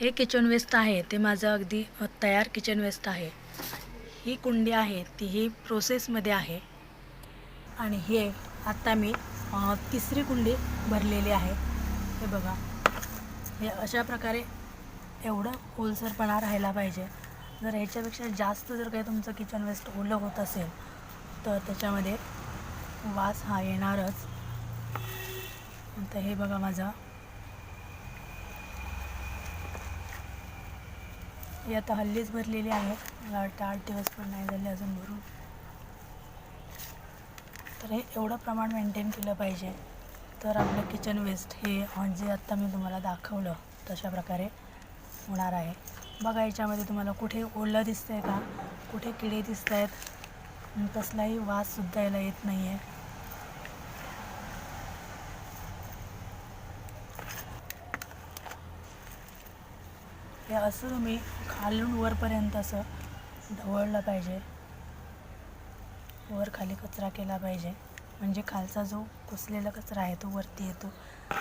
हे kitchen waste आहे ते माझं अगदी तयार किचन वेस्ट आहे. ही कुंडी आहे ती ही प्रोसेसमध्ये आहे. आणि हे आत्ता मी तिसरी कुंडी भरलेली आहे. हे बघा. हे अशा प्रकारे एवढं ओलसरपणा राहायला पाहिजे. जर ह्याच्यापेक्षा जास्त जर काही तुमचं किचन वेस्ट ओलं होत असेल तर त्याच्यामध्ये वास हा येणारच. तर हे बघा माझा. ही आता हल्लीच भरलेली आहे. मला वाटतं आठ दिवस पण नाही झाले अजून भरून. तर हे एवढं प्रमाण मेंटेन केलं पाहिजे. तर आपलं किचन वेस्ट हे म्हणजे जे आत्ता मी तुम्हाला दाखवलं तशा प्रकारे होणार आहे. बघा याच्यामध्ये तुम्हाला कुठे ओलं दिसतं आहे का? कुठे किडे दिसत आहेत कसलाही वाससुद्धा याला येत नाही आहे हे असं तुम्ही खालून वरपर्यंत असं ढवळलं पाहिजे. वर खाली कचरा केला पाहिजे. म्हणजे खालचा जो कुसलेला कचरा आहे तो वरती येतो.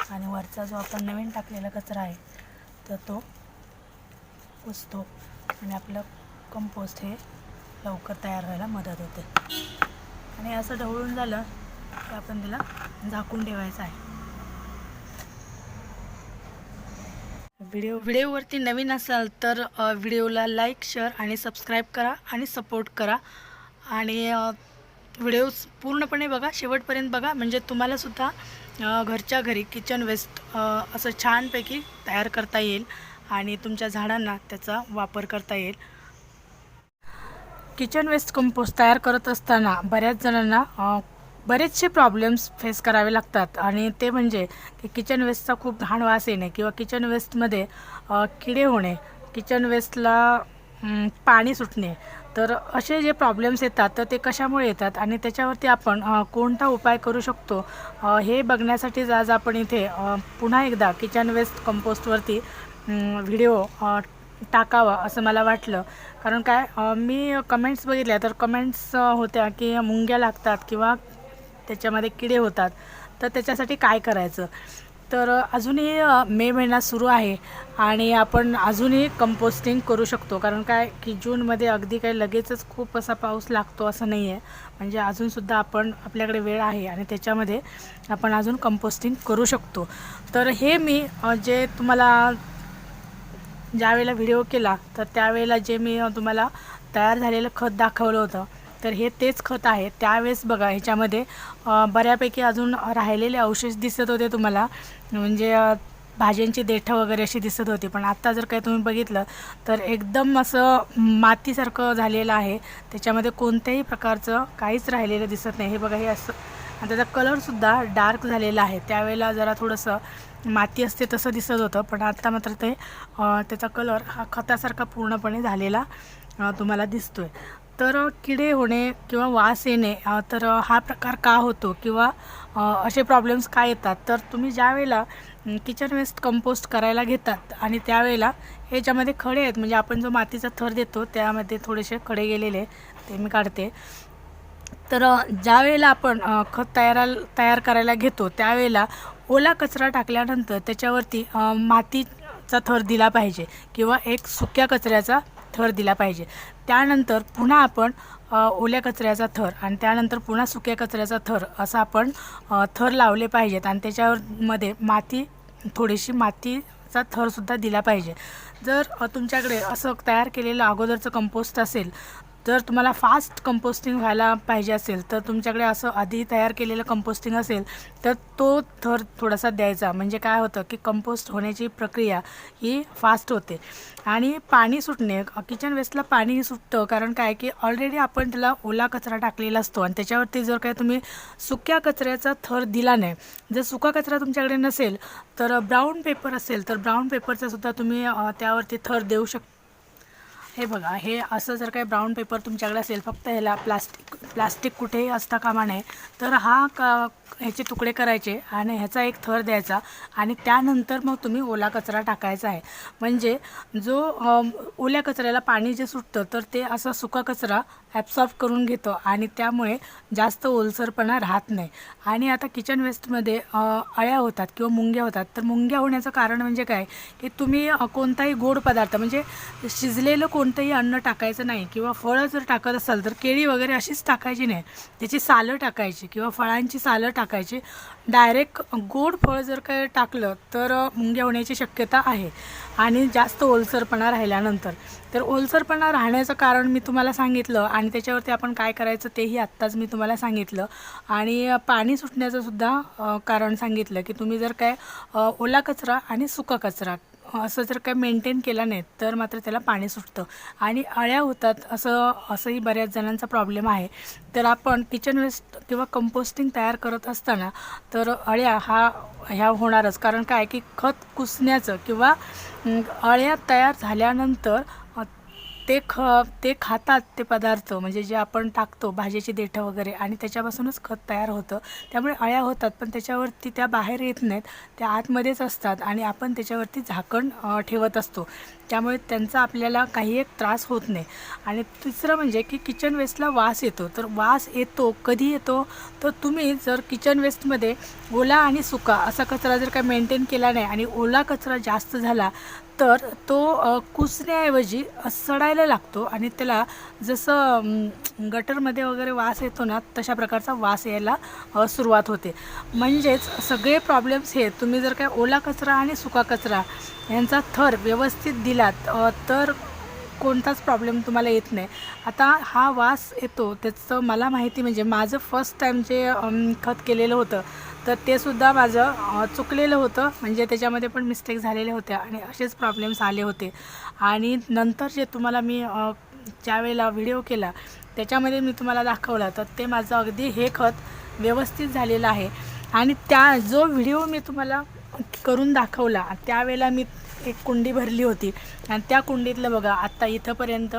आणि वरचा जो आपण नवीन टाकलेला कचरा आहे तर तो कुसतो आणि आपलं कंपोस्ट हे लवकर तयार व्हायला मदत होते. आणि असं ढवळून झालं की आपण त्याला झाकून ठेवायचं आहे. व्हिडिओ. व्हिडिओवरती नवीन असाल तर व्हिडिओला लाईक शेअर आणि सबस्क्राईब करा आणि सपोर्ट करा. आणि व्हिडिओ पूर्णपणे बघा शेवटपर्यंत बघा. म्हणजे तुम्हालासुद्धा घरच्या घरी किचन वेस्ट असं छानपैकी तयार करता येईल आणि तुमच्या झाडांना त्याचा वापर करता येईल. किचन वेस्ट कंपोस्ट तयार करत असताना बऱ्याच जणांना बरेचसे प्रॉब्लेम्स फेस करावे लागतात. आणि ते म्हणजे की किचन वेस्टचा खूप घाण वास येणे किंवा किचन वेस्टमध्ये किडे होणे किचन वेस्टला पाणी सुटणे. तर असे जे प्रॉब्लेम्स येतात तर ते कशामुळे येतात? आणि त्याच्यावरती आपण कोणता उपाय करू शकतो? हे बघण्यासाठीच आज आपण इथे पुन्हा एकदा किचन वेस्ट कंपोस्टवरती व्हिडिओ टाकावा असं मला वाटलं. कारण काय मी कमेंट्स बघितल्या तर कमेंट्स होत्या की मुंग्या लागतात किंवा त्याच्यामध्ये किडे होतात. तर त्याच्यासाठी काय करायचं? तर अजूनही मे महिना सुरू आहे आणि आपण अजूनही कंपोस्टिंग करू शकतो. कारण काय की जूनमध्ये अगदी काही लगेचच खूप असा पाऊस लागतो असं नाही आहे म्हणजे अजूनसुद्धा आपण आपल्याकडे वेळ आहे आणि त्याच्यामध्ये आपण अजून कंपोस्टिंग करू शकतो. तर हे मी जे तुम्हाला ज्यावेळेला व्हिडिओ केला तर त्यावेळेला जे मी तुम्हाला तयार झालेलं खत दाखवलं होतं तर हे तेच खत आहे. त्यावेळेस बघा ह्याच्यामध्ये बऱ्यापैकी अजून राहिलेले अवशेष दिसत होते तुम्हाला. म्हणजे भाज्यांची देठं वगैरे अशी दिसत होती. पण आत्ता जर काही तुम्ही बघितलं तर एकदम असं मातीसारखं झालेलं आहे. त्याच्यामध्ये कोणत्याही प्रकारचं काहीच राहिलेलं दिसत नाही. हे बघा हे असं आणि त्याचा कलरसुद्धा डार्क झालेला आहे. त्यावेळेला जरा थोडंसं माती असते तसं दिसत होतं. पण आत्ता मात्र ते त्याचा कलर हा खतासारखा पूर्णपणे झालेला तुम्हाला दिसतो आहे तर किडे होणे किंवा वास येणे तर हा प्रकार का होतो किंवा असे प्रॉब्लेम्स का येतात? तर तुम्ही ज्या वेळेला किचन वेस्ट कंपोस्ट करायला घेतात आणि त्यावेळेला ह्याच्यामध्ये खडे आहेत म्हणजे आपण जो मातीचा थर देतो त्यामध्ये थोडेसे खडे गेलेले ते मी काढते. तर ज्या वेळेला आपण खत तयार तयार करायला घेतो त्यावेळेला ओला कचरा टाकल्यानंतर त्याच्यावरती मातीचा थर दिला पाहिजे किंवा एक सुक्या कचऱ्याचा थर दिला पाहिजे. त्यानंतर पुन्हा आपण ओल्या कचऱ्याचा थर आणि त्यानंतर पुन्हा सुक्या कचऱ्याचा थर असा आपण थर लावले पाहिजेत आणि त्याच्यावर मध्ये माती थोडीशी मातीचा थरसुद्धा दिला पाहिजे. जर तुमच्याकडे असं तयार केलेलं अगोदरचं कंपोस्ट असेल जर तुम्हाला फास्ट कंपोस्टिंग व्हायला पाहिजे असेल तर तुमच्याकडे असं आधी तयार केलेलं कंपोस्टिंग असेल तर तो थर थोडासा द्यायचा. म्हणजे काय होतं की कंपोस्ट होण्याची प्रक्रिया ही फास्ट होते. आणि पाणी सुटणे किचन वेस्टला पाणी सुटतं कारण काय की ऑलरेडी आपण त्याला ओला कचरा टाकलेला असतो आणि त्याच्यावरती जर काय तुम्ही सुक्या कचऱ्याचा थर दिला नाही जर सुका कचरा तुमच्याकडे नसेल तर ब्राऊन पेपर असेल तर ब्राऊन पेपरचा सुद्धा तुम्ही त्यावरती थर देऊ शकता. हे बघा हे असं जर काही ब्राऊन पेपर तुमच्याकडे असेल फक्त ह्याला प्लास्टिक प्लास्टिक कुठेही असता कामा नये. तर हा का ह्याचे तुकडे करायचे आणि ह्याचा एक थर द्यायचा आणि त्यानंतर मग तुम्ही ओला कचरा टाकायचा आहे. म्हणजे जो ओल्या कचऱ्याला पाणी जे सुटतं तर ते असा सुका कचरा ॲब्सॉर्ब करून घेतो आणि त्यामुळे जास्त ओलसरपणा राहत नाही. आणि आता किचन वेस्टमध्ये अळ्या होतात किंवा मुंग्या होतात तर मुंग्या होण्याचं कारण म्हणजे काय? की तुम्ही कोणताही गोड पदार्थ म्हणजे शिजलेलं कोणतंही अन्न टाकायचं नाही किंवा फळं जर टाकत असाल तर केळी वगैरे अशीच टाकायची नाही. त्याची सालं टाकायची किंवा फळांची सालं टाकायची. डायरेक्ट गोड फळ जर काय टाकलं तर मुंग्या होण्याची शक्यता आहे. आणि जास्त ओलसरपणा राहिल्यानंतर. तर ओलसरपणा राहण्याचं कारण मी तुम्हाला सांगितलं आणि त्याच्यावरती आपण काय करायचं तेही आत्ताच मी तुम्हाला सांगितलं. आणि पाणी सुटण्याचं सुद्धा कारण सांगितलं की तुम्ही जर काय ओला कचरा आणि सुका कचरा असं जर काय मेंटेन केला नाही तर मात्र त्याला पाणी सुटतं. आणि अळ्या होतात असं असंही बऱ्याच जणांचा प्रॉब्लेम आहे. तर आपण किचन वेस्ट किंवा कंपोस्टिंग तयार करत असताना तर अळ्या हा ह्या होणारच. कारण काय की खत कुसण्याचं किंवा अळ्या तयार झाल्यानंतर ते ख ते खातात ते पदार्थ म्हणजे जे आपण टाकतो भाज्याची देठं वगैरे आणि त्याच्यापासूनच खत तयार होतं. त्यामुळे अळ्या होतात पण त्याच्यावरती त्या बाहेर येत नाहीत त्या आतमध्येच असतात आणि आपण त्याच्यावरती झाकण ठेवत असतो. त्यामुळे त्यांचा आपल्याला काही एक त्रास होत नाही. आणि तिसरं म्हणजे की किचन वेस्टला वास येतो. तर वास येतो कधी येतो? तर तुम्ही जर किचन वेस्टमध्ये ओला आणि सुका असा कचरा जर काय मेंटेन केला नाही आणि ओला कचरा जास्त झाला तर तो कुसण्याऐवजी सडायला लागतो आणि त्याला जसं गटरमध्ये वगैरे वास येतो ना तशा प्रकारचा वास यायला सुरुवात होते. म्हणजेच सगळे प्रॉब्लेम्स हे तुम्ही जर काय ओला कचरा आणि सुका कचरा यांचा थर व्यवस्थित दिलात तर कोणताच प्रॉब्लेम तुम्हाला येत नाही. आता हा वास येतो त्याचं मला माहिती म्हणजे माझं फर्स्ट टाईम जे खत केलेलं होतं तर ते सुद्धा माझं चुकलेलं होतं. म्हणजे त्याच्यामध्ये पण मिस्टेक झालेल्या होत्या आणि असेच प्रॉब्लेम्स आले होते. आणि नंतर जे तुम्हाला मी ज्या वेळेला व्हिडिओ केला त्याच्यामध्ये मी तुम्हाला दाखवला तर ते माझं अगदी हे खत व्यवस्थित झालेलं आहे. आणि त्या जो व्हिडिओ मी तुम्हाला करून दाखवला त्यावेळेला मी एक कुंडी भरली होती. आणि त्या कुंडीतलं बघा आत्ता इथंपर्यंत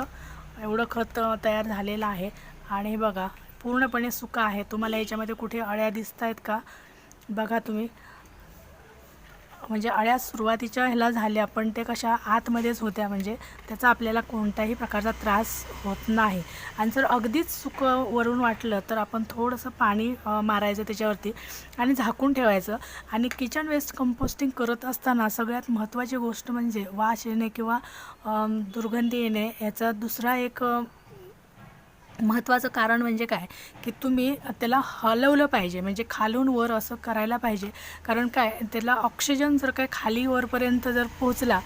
एवढं खत तयार झालेलं आहे. आणि बघा पूर्णपणे सुका आहे. तुम्हाला याच्यामध्ये कुठे अळ्या दिसत आहेत का? बघा तुम्ही. म्हणजे अळ्या सुरुवातीच्या ह्याला झाल्या पण ते कशा आतमध्येच होत्या म्हणजे त्याचा आपल्याला कोणत्याही प्रकारचा त्रास होत नाही. आणि जर अगदीच सुकं वरून वाटलं तर आपण थोडंसं पाणी मारायचं त्याच्यावरती आणि झाकून ठेवायचं. आणि किचन वेस्ट कंपोस्टिंग करत असताना सगळ्यात महत्त्वाची गोष्ट म्हणजे वास येणे किंवा दुर्गंधी येणे याचा दुसरा एक महत्त्वाचं कारण म्हणजे काय? की तुम्ही त्याला हलवलं पाहिजे. म्हणजे खालून वर असं करायला पाहिजे. कारण काय? त्याला ऑक्सिजन जर काय खाली वरपर्यंत जर पोचला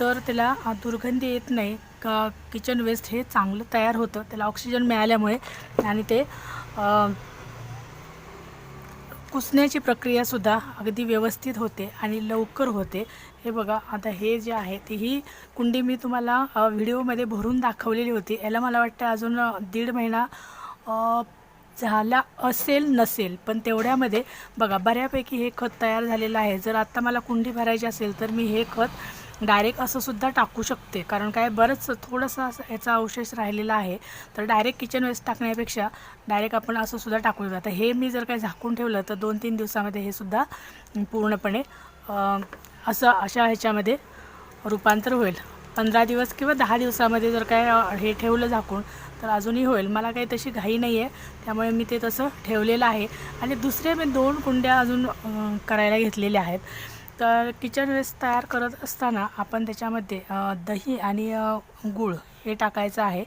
तर त्याला दुर्गंधी येत नाही. का किचन वेस्ट हे चांगलं तयार होतं. त्याला ऑक्सिजन मिळाल्यामुळे आणि ते कुसण्याची प्रक्रियासुद्धा अगदी व्यवस्थित होते आणि लवकर होते. हे बघा आता हे जे आहे ती ही कुंडी मी तुम्हाला व्हिडिओमध्ये भरून दाखवलेली होती. याला मला वाटतं अजून दीड महिना झाला असेल नसेल. पण तेवढ्यामध्ये बघा बऱ्यापैकी हे खत तयार झालेलं आहे. जर आत्ता मला कुंडी भरायची असेल तर मी हे खत डायरेक्ट असं सुद्धा टाकू शकते. कारण काय बरंच थोडंसं असं याचा अवशेष राहिलेला आहे. तर डायरेक्ट किचन वेस्ट टाकण्यापेक्षा डायरेक्ट आपण असं सुद्धा टाकू शकतो आता हे मी जर काय झाकून ठेवलं तर दोन तीन दिवसामध्ये हे सुद्धा पूर्णपणे असं अशा ह्याच्यामध्ये रूपांतर होईल. पंधरा दिवस किंवा दहा दिवसामध्ये जर काय हे ठेवलं झाकून तर अजूनही होईल. मला काही तशी घाई नाही आहे. त्यामुळे मी ते तसं ठेवलेलं आहे. आणि दुसरे मी दोन कुंड्या अजून करायला घेतलेल्या आहेत. तर किचन वेस्ट तयार करत असताना आपण त्याच्यामध्ये दही आणि गूळ हे टाकायचं आहे.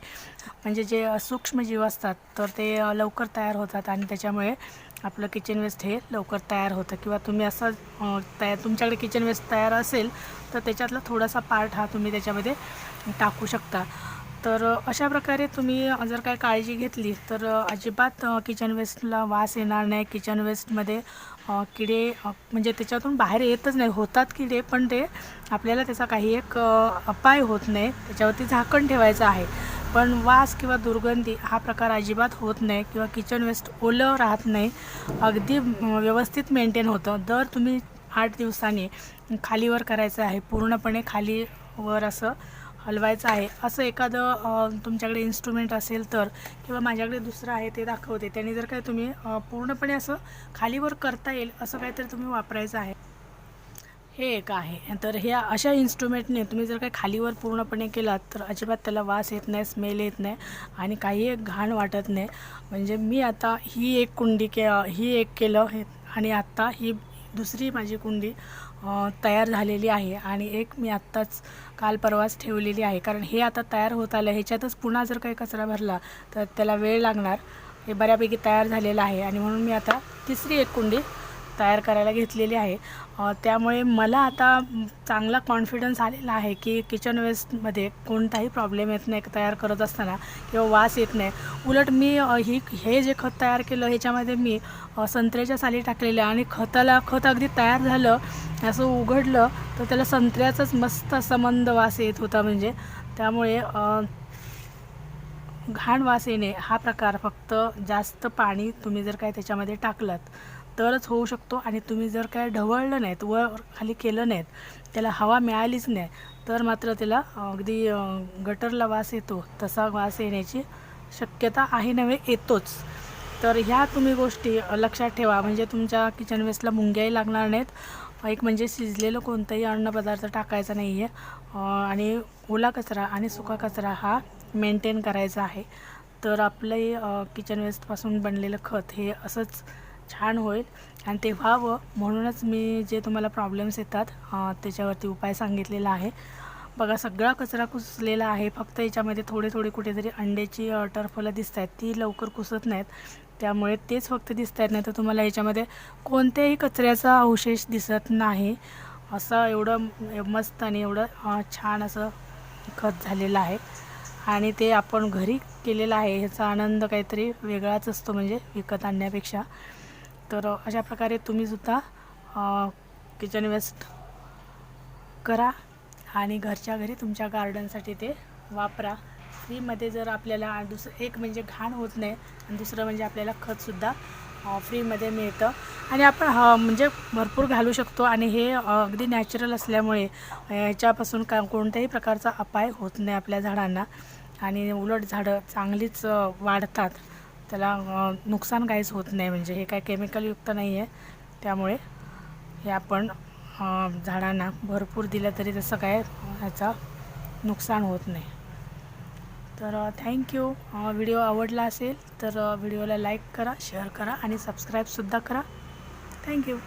म्हणजे जे सूक्ष्मजीव असतात तर ते लवकर तयार होतात आणि त्याच्यामुळे आपलं किचन वेस्ट हे लवकर तयार होतं. किंवा तुम्ही असं तया तुमच्याकडे किचन वेस्ट तयार असेल तर त्याच्यातला थोडासा पार्ट हा तुम्ही त्याच्यामध्ये टाकू शकता. तर अशा प्रकारे तुम्ही जर काय काळजी घेतली तर अजिबात किचन वेस्टला वास येणार नाही. किचन वेस्टमध्ये किडे म्हणजे त्याच्यातून बाहेर येतच नाही. होतात किडे पण ते आपल्याला त्याचा काही एक अपाय होत नाही. त्याच्यावरती झाकण ठेवायचं आहे. पण वास किंवा दुर्गंधी हा प्रकार अजिबात होत नाही किंवा किचन वेस्ट ओलं राहत नाही. अगदी व्यवस्थित मेंटेन होतं. दर तुम्ही आठ दिवसांनी खालीवर करायचं आहे. पूर्णपणे खालीवर असं हलवायचं आहे. असं एखादं तुमच्याकडे इन्स्ट्रुमेंट असेल तर किंवा माझ्याकडे दुसरं आहे ते दाखवते. त्याने जर काय तुम्ही पूर्णपणे असं खालीवर करता येईल असं काहीतरी तुम्ही वापरायचं आहे. हे एक आहे. तर हे अशा इन्स्ट्रुमेंटने तुम्ही जर काही खालीवर पूर्णपणे केलात तर अजिबात त्याला वास येत नाही स्मेल येत नाही आणि काही एक घाण वाटत नाही. म्हणजे मी आता ही एक कुंडी के ही एक केलं हे आणि आत्ता ही दुसरी माझी कुंडी तयार झालेली आहे आणि एक मी आत्ताच काल परवाच ठेवलेली आहे. कारण हे आता तयार होत आलं ह्याच्यातच पुन्हा जर काही कचरा भरला तर त्याला वेळ लागणार. हे बऱ्यापैकी तयार झालेलं आहे आणि म्हणून मी आता तिसरी एक कुंडी तयार करायला घेतलेली आहे. त्यामुळे मला आता चांगला कॉन्फिडन्स आलेला आहे की किचन वेस्टमध्ये कोणताही प्रॉब्लेम येत नाही तयार करत असताना किंवा वास येत नाही. उलट मी ही हे जे खत तयार केलं ह्याच्यामध्ये मी संत्र्याच्या साली टाकलेल्या आणि खताला खत अगदी तयार झालं असं उघडलं तर त्याला संत्र्याचाच मस्त संबंध वास येत होता म्हणजे. त्यामुळे घाण वास येणे हा प्रकार फक्त जास्त पाणी तुम्ही जर काय त्याच्यामध्ये टाकलात तरच होऊ शकतो आणि तुम्ही जर काय ढवळलं नाहीत वर खाली केलं नाहीत त्याला हवा मिळालीच नाही तर मात्र त्याला अगदी गटरला वास येतो तसा वास येण्याची शक्यता आहे नव्हे येतोच. तर ह्या तुम्ही गोष्टी लक्षात ठेवा. म्हणजे तुमच्या किचन वेस्टला मुंग्याही लागणार नाहीत. एक म्हणजे शिजलेलं कोणताही अन्नपदार्थ टाकायचा नाही आहे आणि ओला कचरा आणि सुका कचरा हा मेंटेन करायचा आहे. तर आपलंही किचन वेस्टपासून बनलेलं खत हे असंच छान होईल. आणि ते व्हावं. म्हणूनच मी जे तुम्हाला प्रॉब्लेम्स येतात त्याच्यावरती उपाय सांगितलेला आहे. बघा सगळा कचरा कुसलेला आहे. फक्त याच्यामध्ये थोडे थोडे कुठेतरी अंड्याची टर्फलं टरफलं दिसत आहेत ती लवकर कुसत नाहीत. त्यामुळे तेच फक्त दिसत आहेत नाही तर तुम्हाला याच्यामध्ये कोणत्याही कचऱ्याचा अवशेष दिसत नाही. असं एवढं मस्त आणि एवढं छान असं खत झालेलं आहे. आणि ते आपण घरी केलेलं आहे. ह्याचा आनंद काहीतरी वेगळाच असतो म्हणजे विकत आणण्यापेक्षा. तर अशा प्रकारे तुम्हीसुद्धा किचन वेस्ट करा आणि घरच्या घरी तुमच्या गार्डनसाठी ते वापरा. फ्रीमध्ये जर आपल्याला दुसरं एक म्हणजे घाण होत नाही आणि दुसरं म्हणजे आपल्याला खतसुद्धा फ्रीमध्ये मिळतं. आणि आपण ह म्हणजे भरपूर घालू शकतो आणि हे अगदी नॅचरल असल्यामुळे याच्यापासून का कोणत्याही प्रकारचा अपाय होत नाही आपल्या झाडांना. आणि उलट झाडं चांगलीच वाढतात. त्याला नुकसान काहीच होत नाही म्हणजे हे काय केमिकलयुक्त नाही आहे त्यामुळे हे आपण झाडांना भरपूर दिलं तरी तसं काय ह्याचा नुकसान होत नाही. तर थँक्यू व्हिडिओ आवडला असेल तर व्हिडिओला लाईक करा शेअर करा आणि सबस्क्राईबसुद्धा करा. थँक्यू